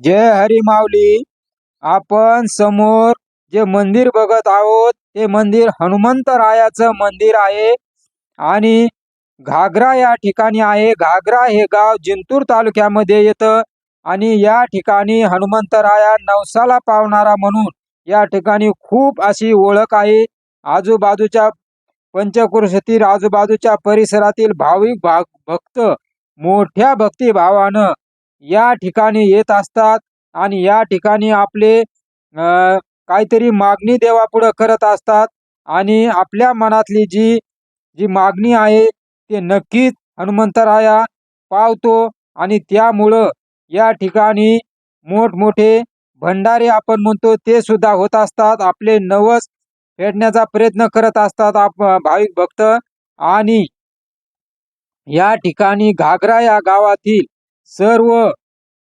जय हरी माऊली. आपण समोर जे मंदिर बघत आहोत ते मंदिर हनुमंतरायाचं मंदिर आहे आणि घागरा या ठिकाणी आहे. घागरा हे गाव जिंतूर तालुक्यामध्ये येतं आणि या ठिकाणी हनुमंतराया नवसाला पावणारा म्हणून या ठिकाणी खूप अशी ओळख आहे. आजूबाजूच्या पंचक्रोशीतील आजूबाजूच्या परिसरातील भाविक भाग भक्त मोठ्या भक्तिभावानं या ठिकाणी येत असतात आणि या ठिकाणी आपले अ, काहीतरी मागणी देवापुढं करत असतात आणि आपल्या मनातली जी जी मागणी आहे ते नक्कीच हनुमंतराया पावतो आणि त्यामुळं या ठिकाणी मोठमोठे भंडारे आपण म्हणतो ते सुद्धा होत असतात. आपले नवस फेडण्याचा प्रयत्न करत असतात आप भाविक भक्त आणि या ठिकाणी घागरा या गावातील सर्व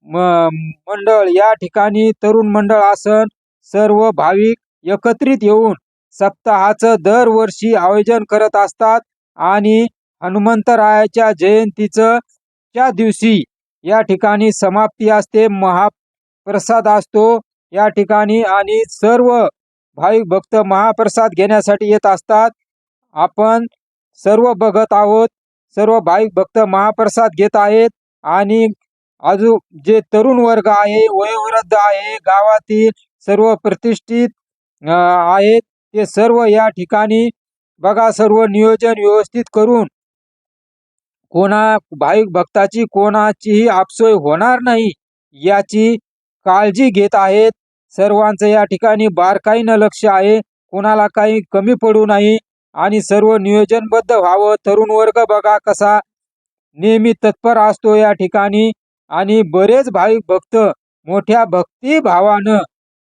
म- मंडळ या ठिकाणी तरुण मंडळ आसन सर्व भाविक एकत्रित येऊन सप्ताहाचं दरवर्षी आयोजन करत असतात आणि हनुमंतरायाच्या जयंतीचं त्या दिवशी या ठिकाणी समाप्ती असते महाप्रसाद असतो या ठिकाणी आणि सर्व भाविक भक्त महाप्रसाद घेण्यासाठी येत असतात. आपण सर्व बघत आहोत सर्व भाविक भक्त महाप्रसाद घेत आहेत. आणि अजून जे तरुण वर्ग आहे वयोवृद्ध आहे गावातील सर्व प्रतिष्ठित आहेत ते सर्व या ठिकाणी बघा सर्व नियोजन व्यवस्थित करून कोणा भाविक भक्ताची कोणाचीही आपसोय होणार नाही याची काळजी घेत आहेत. सर्वांचं या ठिकाणी बारकाईनं लक्ष आहे कोणाला काही कमी पडू नाही आणि सर्व नियोजनबद्ध व्हावं. तरुण वर्ग बघा कसा नेहमी तत्पर असतो या ठिकाणी. आणि बरेच भाविक भक्त मोठ्या भक्तिभावानं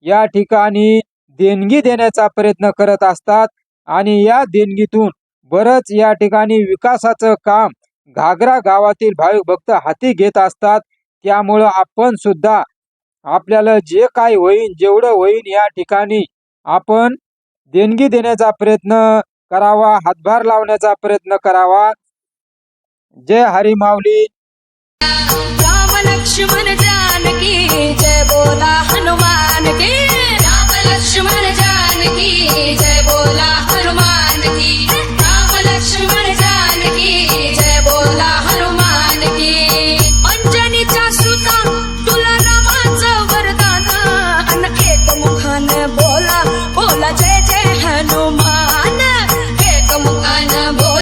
या ठिकाणी देणगी देण्याचा प्रयत्न करत असतात. आणि या देणगीतून बरंच या ठिकाणी विकासाचं काम घागरा गावातील भाविक भक्त हाती घेत असतात. त्यामुळं आपण सुद्धा आपल्याला जे काय होईल जेवढं होईल या ठिकाणी आपण देणगी देण्याचा प्रयत्न करावा हातभार लावण्याचा प्रयत्न करावा. जय हरी माऊली. राम लक्ष्मण जानकी जय बोला हनुमान.